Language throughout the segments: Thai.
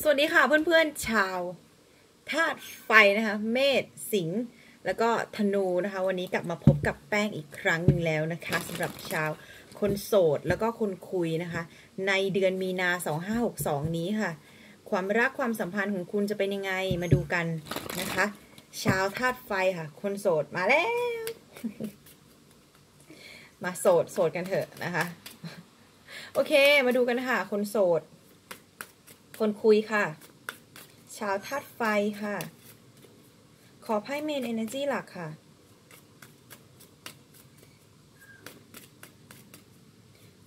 สวัสดีค่ะเพื่อนๆชาวธาตุไฟนะคะ เมษสิงห์แล้วก็ธนูนะคะ วันนี้กลับมาพบกับแป้งอีกครั้งหนึ่งแล้วนะคะสำหรับชาวคนโสดแล้วก็คนคุยนะคะ ในเดือนมีนา 2562 นี้ค่ะ ความรักความสัมพันธ์ของคุณจะเป็นยังไงมาดูกันนะคะ ชาวธาตุไฟค่ะ คนโสดมาแล้ว มาโสดโสดกันเถอะนะคะ โอเค มาดูกันค่ะ คนโสด คนคุยค่ะ ชาวธาตุไฟค่ะ ขอไพ่เมนเอเนจีหลักค่ะ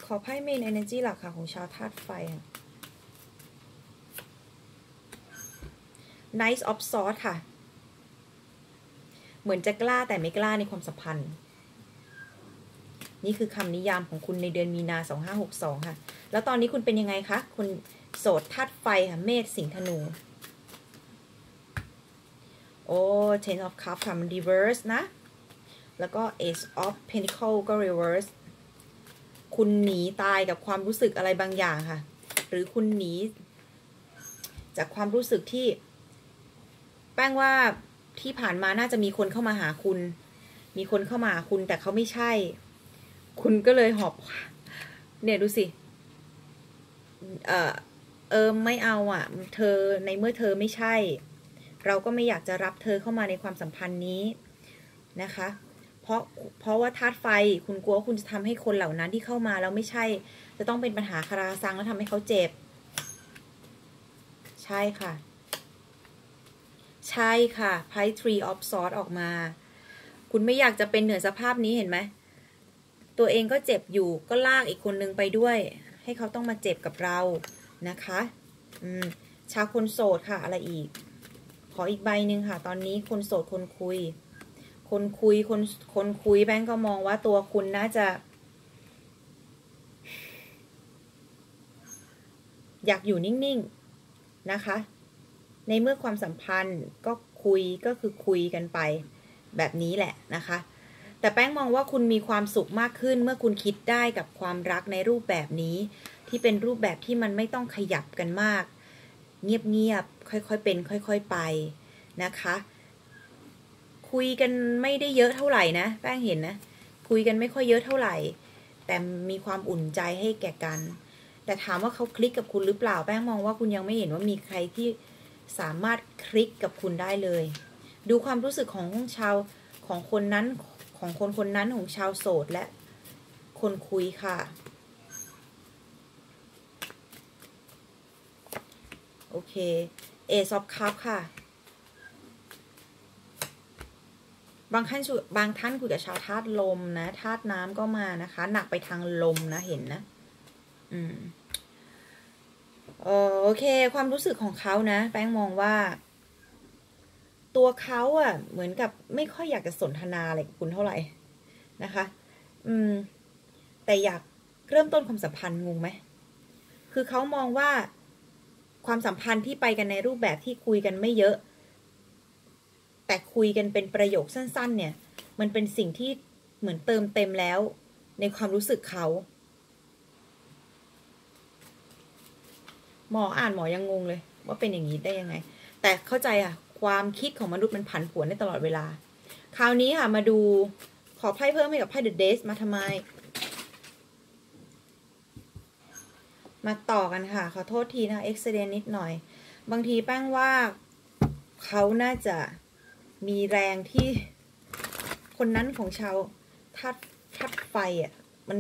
ขอไพ่เมนเอเนจีหลักค่ะ ของชาวธาตุไฟค่ะ Nice of Swords ค่ะ เหมือนจะกล้าแต่ไม่กล้าในความสัมพันธ์ นี่คือคำนิยามของคุณในเดือนมีนา 2562 ค่ะ แล้วตอนนี้คุณเป็นยังไงคะ คุณ โสดธาตุไฟค่ะ เมษสิงห์ธนู โอ้ ten of cups ค่ะ มัน reverse นะ แล้วก็ ace of pentacle ก็ reverse คุณหนีตายกับความรู้สึกอะไรบางอย่างค่ะ หรือคุณหนี จากความรู้สึกที่ แป้งว่าที่ผ่านมาน่าจะมีคนเข้ามาหาคุณ มีคนเข้ามาหาคุณแต่เขาไม่ใช่ คุณก็เลยหอบ เนี่ยดูสิ เออ เออไม่เอาอะ เธอในเมื่อเธอไม่ใช่ เราก็ไม่อยากจะรับเธอเข้ามาในความสัมพันธ์นี้นะคะ เพราะเพราะว่าธาตุไฟคุณกลัวคุณจะทำให้คนเหล่านั้นที่เข้ามาแล้วไม่ใช่ จะต้องเป็นปัญหาคาราซังแล้วทำให้เขาเจ็บ ใช่ค่ะ ใช่ค่ะไพ่ Tree of Swords ออกมา คุณไม่อยากจะเป็นเหนือสภาพนี้เห็นไหมตัวเองก็เจ็บอยู่ก็ลากอีกคนนึงไปด้วย ให้เขาต้องมาเจ็บกับเรา นะคะอืมชาวคนโสดค่ะ อะไรอีก ขออีกใบหนึ่งค่ะ ตอนนี้คนโสดคนคุย คนคุยคนคนคุยแบงก์ก็มองว่าตัวคุณน่าจะ อยากอยู่นิ่งๆนะคะ ในเมื่อความสัมพันธ์ก็คุยก็คือคุยกันไป แบบนี้แหละนะคะ แต่แป้งมองว่าคุณมีความสุขมากขึ้น เมื่อคุณคิดได้กับความรักในรูปแบบนี้ ที่เป็นรูปแบบที่มันไม่ต้องขยับกันมาก เงียบๆค่อยๆเป็น ค่อย ๆไปนะคะ คุยกันไม่ได้เยอะเท่าไหร่นะ แป้งเห็นนะ คุยกันไม่ค่อยเยอะเท่าไหร่ แต่มีความอุ่นใจให้แก่กัน แต่ถามว่าเขาคลิกกับคุณหรือเปล่า แป้งมองว่าคุณยังไม่เห็นว่ามีใครที่สามารถคลิกกับคุณได้เลย ดูความรู้สึกของชาวของคนนั้น ของคนคนนั้นของชาวโสดและคนคุยค่ะ โอเคเอซอฟคัพค่ะ บางท่านชุบางท่านคุยกับชาวธาตุลมนะธาตุน้ำก็มานะคะ หนักไปทางลมนะเห็นนะ อืมโอเค ความรู้สึกของเขานะ แป้งมองว่า ตัวเขาอะเหมือนกับไม่ค่อยอยากจะสนทนาอะไรกับคุณเท่าไหร่นะคะ อืม แต่อยากเริ่มต้นความสัมพันธ์งงไหม คือเขามองว่าความสัมพันธ์ที่ไปกันในรูปแบบที่คุยกันไม่เยอะ แต่คุยกันเป็นประโยคสั้น ๆ เนี่ย มันเป็นสิ่งที่เหมือนเติมเต็มแล้ว ในความรู้สึกเขา หมออ่านหมอยังงงเลย ว่าเป็นอย่างนี้ได้ยังไง แต่เข้าใจอะ ความคิดของมนุษย์มันผันผวนได้ตลอดเวลา คราวนี้ค่ะมาดูขอไพ่เพิ่มให้กับไพ่ The Days มาทำไม มาต่อกันค่ะ ขอโทษทีนะเอ็กซิเดนนิดหน่อย บางทีแป้งว่าเขาน่าจะมีแรงที่คนนั้นของชาวทัดทัดไฟอะ่ะมัน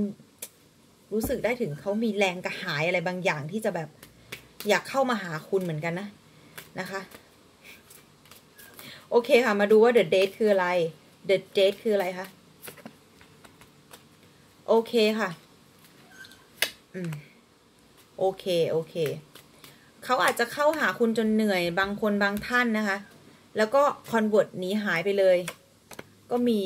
รู้สึกได้ถึงเขามีแรงกระหายอะไรบางอย่างที่จะแบบอยากเข้ามาหาคุณเหมือนกันนะนะคะ โอเคค่ะ มาดูว่า the date คืออะไร the date คืออะไรคะ โอเคค่ะ อืม โอเค โอเค เขาอาจจะเข้าหาคุณจนเหนื่อย บางคนบางท่านนะคะ แล้วก็คอนเวิร์ตหนีหายไปเลย ก็มี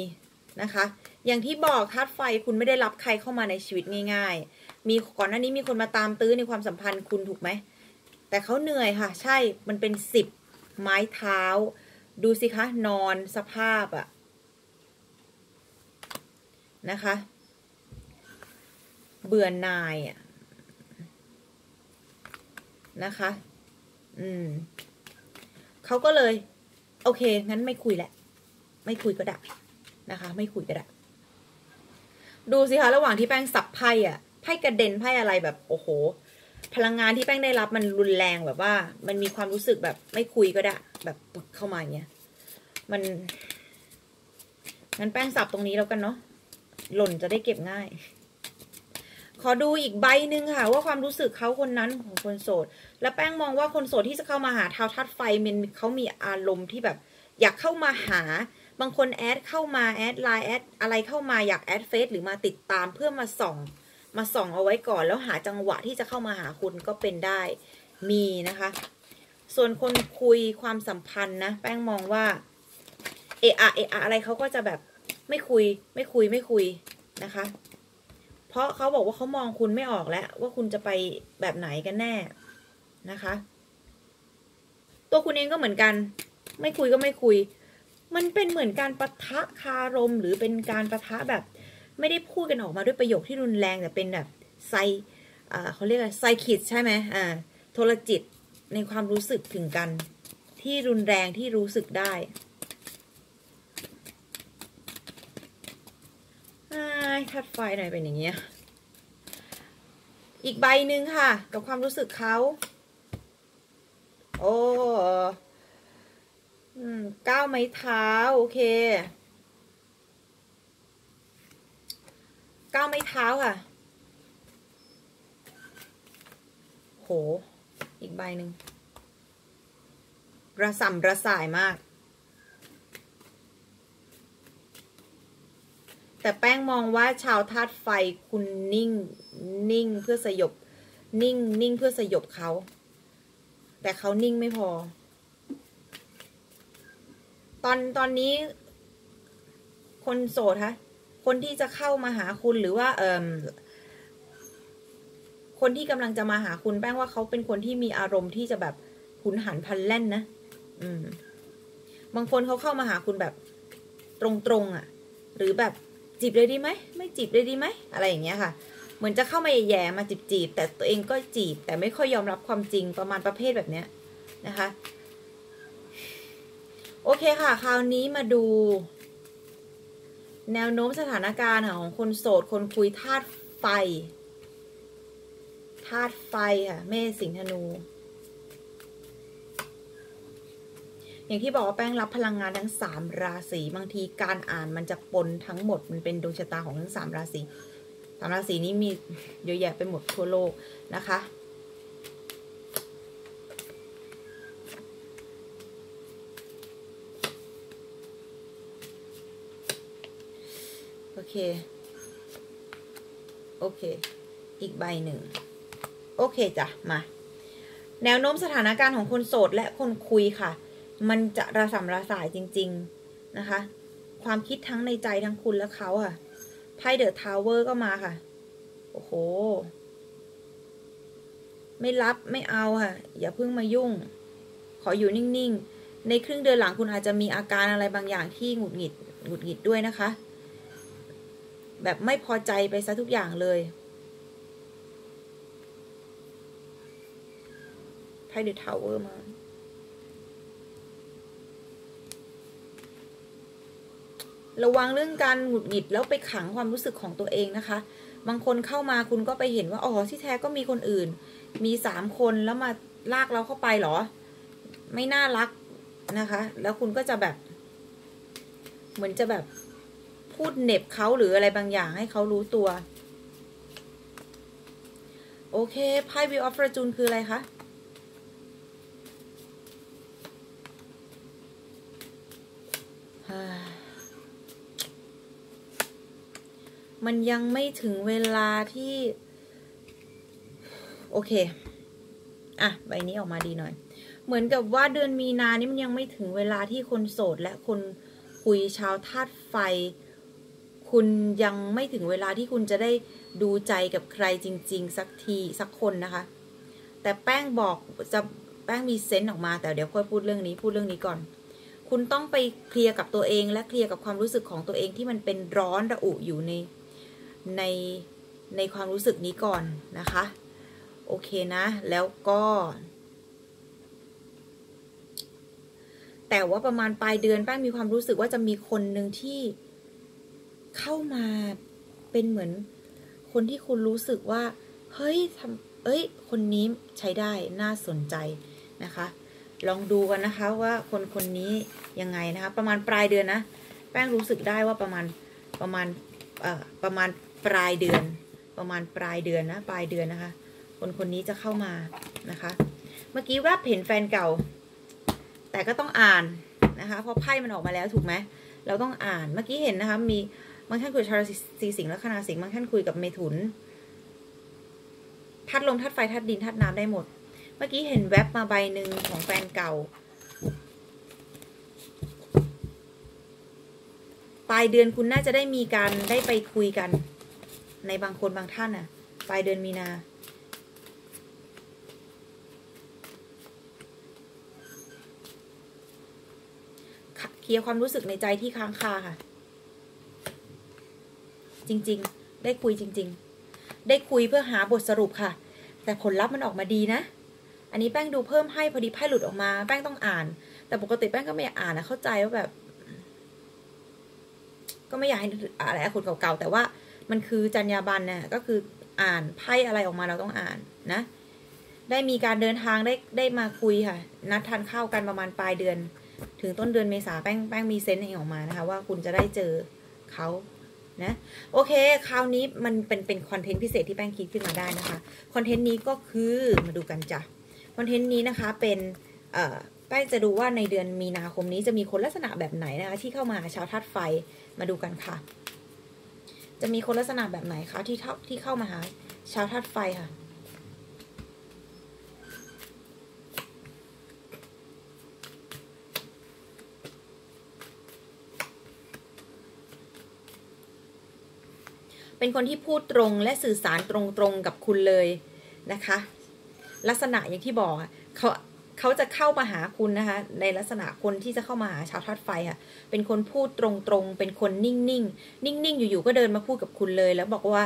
นะคะ อย่างที่บอกธาตุไฟคุณไม่ได้รับใครเข้ามาในชีวิตง่าย ๆ มีก่อนหน้านี้มีคนมาตามตื้อในความสัมพันธ์คุณถูกไหม แต่เขาเหนื่อยค่ะ ใช่ มันเป็นสิบไม้เท้า ดูสิคะนอนสภาพอะนะคะ เบื่อหน่ายอะนะคะ อืมเขาก็เลย โอเค งั้นไม่คุยแหละ ไม่คุยก็ได้นะคะ ไม่คุยก็ได้ดูสิคะระหว่างที่แป้งสับไพ่อะไพ่กระเด็นไพ่อะไรแบบโอ้โห พลังงานที่แป้งได้รับมันรุนแรงแบบว่า มันมีความรู้สึกแบบไม่คุยก็ได้ แบบปึกเข้ามาเงี้ย มันงั้นแป้งสับตรงนี้แล้วกันเนาะหล่นจะได้เก็บง่าย ขอดูอีกใบหนึ่งค่ะ ว่าความรู้สึกเขาคนนั้นของคนโสด และแป้งมองว่าคนโสดที่จะเข้ามาหาเท้าทัดไฟมันเขามีอารมณ์ที่แบบ อยากเข้ามาหาบางคนแอดเข้ามาแอดไลน์แอดอะไรเข้ามาอยากแอดเฟซหรือมาติดตามเพื่อมาส่อง มาส่องเอาไว้ก่อน แล้วหาจังหวะที่จะเข้ามาหาคุณก็เป็นได้มีนะคะ ส่วนคนคุยความสัมพันธ์นะ แป้งมองว่า เอะอะเอะอะอะไรเขาก็จะแบบไม่คุย ไม่คุยไม่คุยนะคะ เพราะเขาบอกว่าเขามองคุณไม่ออกแล้ว ว่าคุณจะไปแบบไหนกันแน่นะคะ ตัวคุณเองก็เหมือนกัน ไม่คุยก็ไม่คุย มันเป็นเหมือนการประทะคารมหรือเป็นการประทะแบบ ไม่ได้พูดกันออกมาด้วยประโยคที่รุนแรงแต่เป็นแบบไซเขาเรียกอะไรไซคิดใช่ไหมอ่าโทรจิตในความรู้สึกถึงกัน ที่รุนแรงที่รู้สึกได้ทัดไฟหน่อยเป็นอย่างเงี้ย อีกใบหนึ่งค่ะ กับความรู้สึกเขาโอ้ก้าวไม้เท้า โอเค ก้าวไม้เท้าค่ะ โห อีกใบหนึ่งระส่ำระสายมาก แต่แป้งมองว่าชาวธาตุไฟคุณนิ่ง นิ่งเพื่อสยบ นิ่ง นิ่งเพื่อสยบเขา แต่เขานิ่งไม่พอ ตอนตอนนี้ คนโสดคะ คนที่จะเข้ามาหาคุณหรือว่าเอ่อคนที่กำลังจะมาหาคุณแป้งว่าเขาเป็นคนที่มีอารมณ์ที่จะแบบหุนหันพันแล่นนะ อืม บางคนเขาเข้ามาหาคุณแบบตรงๆอะ่ะ หรือแบบจีบเลยดีไหมไม่จีบเลยดีไหมอะไรอย่างเงี้ยค่ะ เหมือนจะเข้ามาแย่มาจีบจีบแต่ตัวเองก็จีบ แต่ไม่ค่อยยอมรับความจริงประมาณประเภทแบบเนี้ยนะคะ โอเคค่ะ คราวนี้มาดู แนวโน้มสถานการณ์ของคนโสด คนคุยธาตุไฟธาตุไฟค่ะเมษสิงธนู อย่างที่บอกว่าแป้งรับพลังงานทั้งสามราศีบางทีการอ่านมันจะปนทั้งหมดมันเป็นดวงชะตาของทั้งสามราศีสามราศีนี้มีเยอะแยะไปหมดทั่วโลกนะคะ เค โอเค อีกใบหนึ่ง โอเคจ้ะ มา แนวโน้มสถานการณ์ของคนโสดและคนคุยค่ะ มันจะระสำระสายจริง ๆ นะคะ ความคิดทั้งในใจทั้งคุณและเขาค่ะไพ่เดอะทาวเวอร์ก็มาค่ะ โอ้โห ไม่รับไม่เอาค่ะ อย่าเพิ่งมายุ่ง ขออยู่นิ่ง ๆ ในครึ่งเดือนหลังคุณอาจจะมีอาการอะไรบางอย่างที่หงุดหงิดหงุดหงิดด้วยนะคะ แบบไม่พอใจไปซะทุกอย่างเลยไพ่เดอะทาวเวอร์มาระวังเรื่องการหงุดหงิดแล้วไปขังความรู้สึกของตัวเองนะคะ บางคนเข้ามาคุณก็ไปเห็นว่าอ๋อที่แท้ก็มีคนอื่น มีสามคนแล้วมาลากเราเข้าไปหรอ ไม่น่ารักนะคะ แล้วคุณก็จะแบบ เหมือนจะแบบ พูดเน็บเขาหรืออะไรบางอย่างให้เขารู้ตัว โอเคไพ่วิวออฟฟอร์จูนคืออะไรคะมันยังไม่ถึงเวลาที่ โอเค อะ ใบนี้ออกมาดีหน่อย เหมือนกับว่าเดือนมีนานี่มันยังไม่ถึงเวลาที่คนโสดและคนคุยชาวธาตุไฟ คุณยังไม่ถึงเวลาที่คุณจะได้ดูใจกับใครจริง ๆ สักทีสักคนนะคะ แต่แป้งบอกจะแป้งมีเซนต์ออกมาแต่เดี๋ยวค่อยพูดเรื่องนี้พูดเรื่องนี้ก่อน คุณต้องไปเคลียร์กับตัวเองและเคลียร์กับความรู้สึกของตัวเองที่มันเป็นร้อนระอุอยู่ในในในความรู้สึกนี้ก่อนนะคะ โอเคนะ แล้วก็ แต่ว่าประมาณปลายเดือนแป้งมีความรู้สึกว่าจะมีคนหนึ่งที่ เข้ามาเป็นเหมือนคนที่คุณรู้สึกว่า เฮ้ยทำเอ้ย คนนี้ใช้ได้น่าสนใจนะคะ ลองดูกันนะคะว่าคนคนนี้ยังไงนะคะ ประมาณปลายเดือนนะ แป้งรู้สึกได้ว่าประมาณประมาณเอ่อประมาณปลายเดือน ประมาณปลายเดือนนะปลายเดือนนะคะ คนคนนี้จะเข้ามานะคะ เมื่อกี้แวบเห็นแฟนเก่า แต่ก็ต้องอ่านนะคะ เพราะไพ่มันออกมาแล้วถูกไหมเราต้องอ่านเมื่อกี้เห็นนะคะมี บางท่านคุยชาวราศีสิงห์และคณาสิงห์บางท่านคุยกับเมถุนทัดลมทัดไฟทัดดินทัดน้ำได้หมด เมื่อกี้เห็นแว็บมาใบหนึ่งของแฟนเก่าปลายเดือนคุณน่าจะได้มีการได้ไปคุยกัน ในบางคนบางท่านน่ะปลายเดือนมีนา เคลียร์ความรู้สึกในใจที่ค้างคาค่ะ จริง ๆ ได้คุยจริง ๆ ได้คุยเพื่อหาบทสรุปค่ะ แต่ผลลัพธ์มันออกมาดีนะ อันนี้แป้งดูเพิ่มให้พอดีไพ่หลุดออกมา แป้งต้องอ่าน แต่ปกติแป้งก็ไม่อยากอ่านนะเข้าใจว่าแบบ ก็ไม่อยากให้อะไรคนเก่าๆแต่ว่ามันคือจรรยาบรรณเนี่ยก็คืออ่านไพ่อะไรออกมาเราต้องอ่านนะ ได้มีการเดินทางได้ได้มาคุยค่ะ นัดทานข้าวกันประมาณปลายเดือน ถึงต้นเดือนเมษาแป้งแป้งมีเซนต์เองออกมานะคะ ว่าคุณจะได้เจอเขา นะโอเค คราวนี้มันเป็นเป็นคอนเทนต์พิเศษที่แป้งคิดขึ้นมาได้นะคะคอนเทนต์นี้ก็คือมาดูกันจ้ะคอนเทนต์นี้นะคะเป็นแป้งจะดูว่าในเดือนมีนาคมนี้จะมีคนลักษณะแบบไหนนะคะ ที่เข้ามาชาวธาตุไฟมาดูกันค่ะ จะมีคนลักษณะแบบไหนคะที่ที่เข้ามาหาชาวธาตุไฟค่ะ เป็นคนที่พูดตรงและสื่อสารตรงๆกับคุณเลยนะคะ ลักษณะอย่างที่บอกเขาเขาจะเข้ามาหาคุณนะคะ ในลักษณะคนที่จะเข้ามาหาชาวธาตุไฟค่ะ เป็นคนพูดตรงๆ เป็นคนนิ่งๆ นิ่งๆ อยู่ๆ ก็เดินมาพูดกับคุณเลย แล้วบอกว่า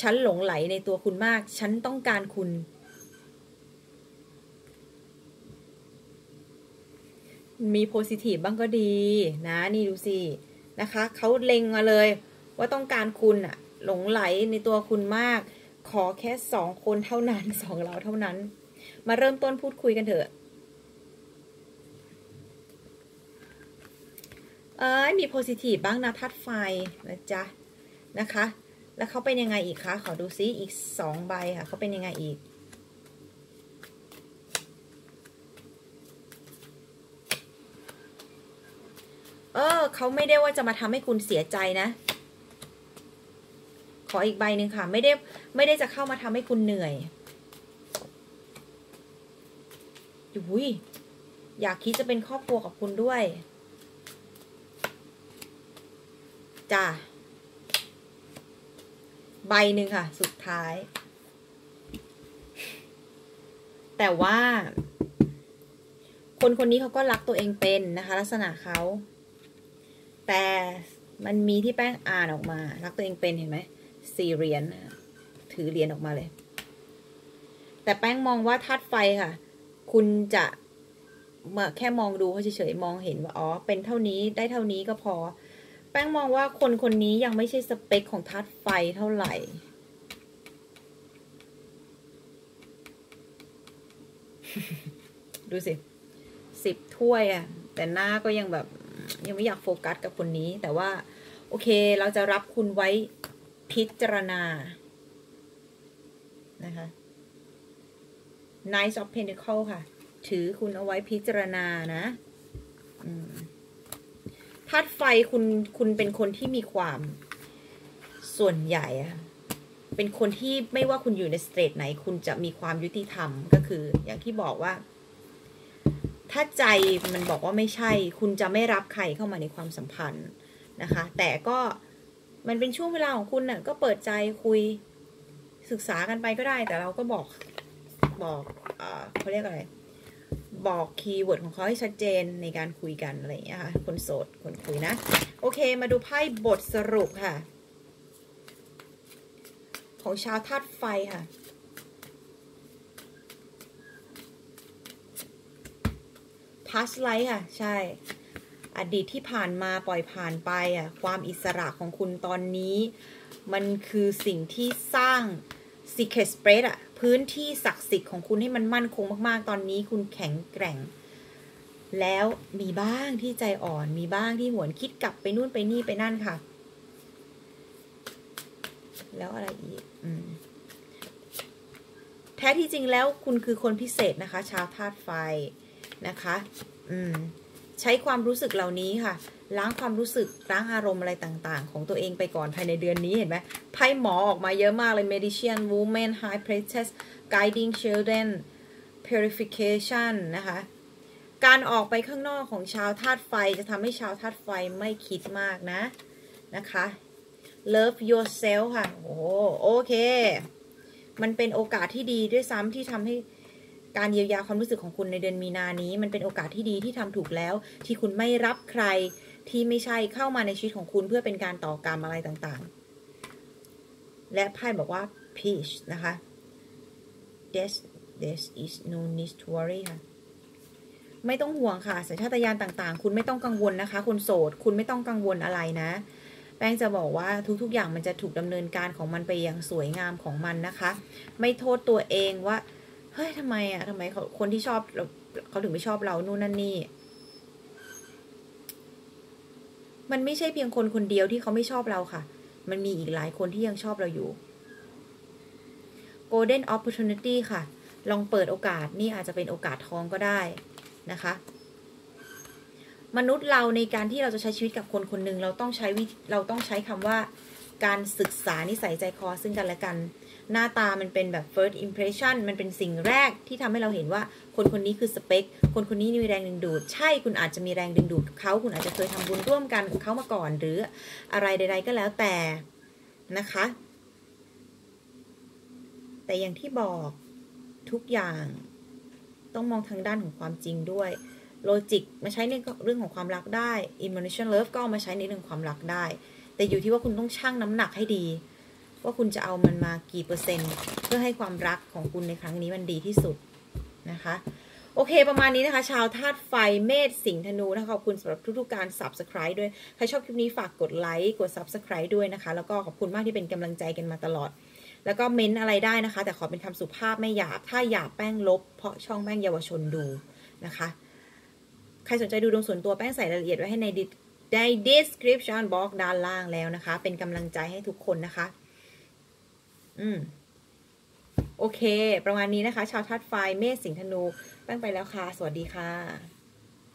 ฉันหลงไหลในตัวคุณมาก ฉันต้องการคุณ มีโพสิทีฟบ้างก็ดีนะ นี่ดูสินะคะ เขาเล็งมาเลย ว่าต้องการคุณอะ หลงไหลในตัวคุณมาก ขอแค่สองคนเท่านั้นสองเราเท่านั้น มาเริ่มต้นพูดคุยกันเถอะเอ้ยมีโพสิทีฟบ้างนะทัดไฟนะจ๊ะนะคะ แล้วเขาเป็นยังไงอีกคะขอดูซิอีกสองใบค่ะเขาเป็นยังไงอีกเออเขาไม่ได้ว่าจะมาทำให้คุณเสียใจนะ ขออีกใบหนึ่งค่ะ ไม่ได้ไม่ได้จะเข้ามาทำให้คุณเหนื่อยยุ้ยอยากคิดจะเป็นครอบครัวกับคุณด้วยจ้าใบหนึ่งค่ะ สุดท้าย แต่ว่า คนคนนี้เขาก็รักตัวเองเป็นนะคะ ลักษณะเขาแต่มันมีที่แป้งอ่านออกมา รักตัวเองเป็นเห็นไหม สี่เหรียญถือเหรียญออกมาเลย แต่แป้งมองว่าธาตุไฟค่ะ คุณจะมื่อแค่มองดูเขาเฉยๆมองเห็นว่าอ๋อเป็นเท่านี้ได้เท่านี้ก็พอ แป้งมองว่าคนคนนี้ยังไม่ใช่สเปคของธาตุไฟเท่าไหร่ดูสิสิบถ้วยอะแต่หน้าก็ยังแบบยังไม่อยากโฟกัสกับคนนี้ แต่ว่า โอเคเราจะรับคุณไว้ พิจารณา นะคะ Knight of Pentacle ค่ะ ถือคุณเอาไว้พิจารณานะธาตุไฟคุณคุณเป็นคนที่มีความส่วนใหญ่อะเป็นคนที่ไม่ว่าคุณอยู่ในสเตทไหน คุณจะมีความยุติธรรมก็คือ อย่างที่บอกว่า ถ้าใจมันบอกว่าไม่ใช่ คุณจะไม่รับใครเข้ามาในความสัมพันธ์นะคะ แต่ก็ มันเป็นช่วงเวลาของคุณน่ะ ก็เปิดใจคุยศึกษากันไปก็ได้ แต่เราก็บอกบอกเขาเรียกอะไร บอกคีย์เวิร์ดของเขาให้ชัดเจนในการคุยกันอะไรอย่างเงี้ยค่ะ คนโสด คนคุยนะ โอเค มาดูไพ่บทสรุปค่ะ ของชาวธาตุไฟค่ะท past life ค่ะ ใช่ อดีตที่ผ่านมาปล่อยผ่านไปอะความอิสระของคุณตอนนี้ มันคือสิ่งที่สร้าง secret space อะพื้นที่ศักดิ์สิทธิ์ของคุณให้มันมั่นคงมากๆ ตอนนี้คุณแข็งแกร่ง แล้วมีบ้างที่ใจอ่อนมีบ้างที่หวนคิดกลับไปนู่นไปนี่ไปนั่นค่ะ แล้วอะไรอีกอืมแท้ที่จริงแล้วคุณคือคนพิเศษนะคะ ชาวธาตุไฟนะคะ อืม ใช้ความรู้สึกเหล่านี้ค่ะ ล้างความรู้สึกล้างอารมณ์อะไรต่างๆ ของตัวเองไปก่อนภายในเดือนนี้เห็นไหมไพ่หมอออกมาเยอะมากเลย Medician Woman High Priestess Guiding Children Purification นะคะ การออกไปข้างนอกของชาวธาตุไฟจะทำให้ชาวธาตุไฟไม่คิดมากนะนะคะ Love yourself ค่ะ โอ้โอเค มันเป็นโอกาสที่ดีด้วยซ้ำที่ทำให้ การเยียวยาความรู้สึกของคุณในเดือนมีนานี้ มันเป็นโอกาสที่ดีที่ทำถูกแล้ว ที่คุณไม่รับใครที่ไม่ใช่เข้ามาในชีวิตของคุณเพื่อเป็นการต่อกรรมอะไรต่างๆ และไพ่บอกว่า peace นะคะ this this is no need to worry ค่ะไม่ต้องห่วงค่ะสัญชาตญาณต่างๆ คุณไม่ต้องกังวลนะคะ คุณโสด คุณไม่ต้องกังวลอะไรนะ แป้งจะบอกว่าทุกๆอย่างมันจะถูกดำเนินการของมันไปอย่างสวยงามของมันนะคะ ไม่โทษตัวเองว่า เฮ้ยทำไมอะทำไมเขาคนที่ชอบเราเขาถึงไม่ชอบเรานู่นนั่นนี่ มันไม่ใช่เพียงคนคนเดียวที่เขาไม่ชอบเราค่ะ มันมีอีกหลายคนที่ยังชอบเราอยู่ golden opportunity ค่ะ ลองเปิดโอกาสนี่อาจจะเป็นโอกาสทองก็ได้นะคะ มนุษย์เราในการที่เราจะใช้ชีวิตกับคนคนหนึ่งเราต้องใช้วิเราต้องใช้คำว่า การศึกษานิสัยใจคอซึ่งกันและกัน หน้าตามันเป็นแบบ first impression มันเป็นสิ่งแรกที่ทำให้เราเห็นว่า คนคนนี้คือสเปค คนคนนี้มีแรงดึงดูด ใช่คุณอาจจะมีแรงดึงดูดเขาคุณอาจจะเคยทำบุญร่วมกันกับเขามาก่อน หรืออะไรใด ๆ ก็แล้วแต่นะคะ แต่อย่างที่บอกทุกอย่างต้องมองทางด้านของความจริงด้วยโลจิกมาใช้ในเรื่องของความรักได้ emotion love ก็มาใช้ในเรื่องความรักได้ แต่อยู่ที่ว่าคุณต้องชั่งน้ำหนักให้ดี ว่าคุณจะเอามันมากี่เปอร์เซ็นต์ เพื่อให้ความรักของคุณในครั้งนี้มันดีที่สุดนะคะ โอเคประมาณนี้นะคะ ชาวธาตุไฟเมษสิงห์ธนูนะคะขอบคุณสำหรับทุกๆการ subscribe ด้วย ใครชอบคลิปนี้ฝากกดไลค์กด subscribe ด้วยนะคะ แล้วก็ขอบคุณมากที่เป็นกำลังใจกันมาตลอด แล้วก็เม้นอะไรได้นะคะ แต่ขอเป็นคำสุภาพไม่หยาบถ้าหยาบแป้งลบ เพราะช่องแป้งเยาวชนดูนะคะใครสนใจดูดวงส่วนตัวแป้งใส่รายละเอียดไว้ให้ใน ใน description box ด้านล่างแล้วนะคะ เป็นกำลังใจให้ทุกคนนะคะ อืม โอเค ประมาณนี้นะคะ ชาวธาตุไฟเมษสิงห์ธนูตั้งไปแล้วค่ะ สวัสดีค่ะ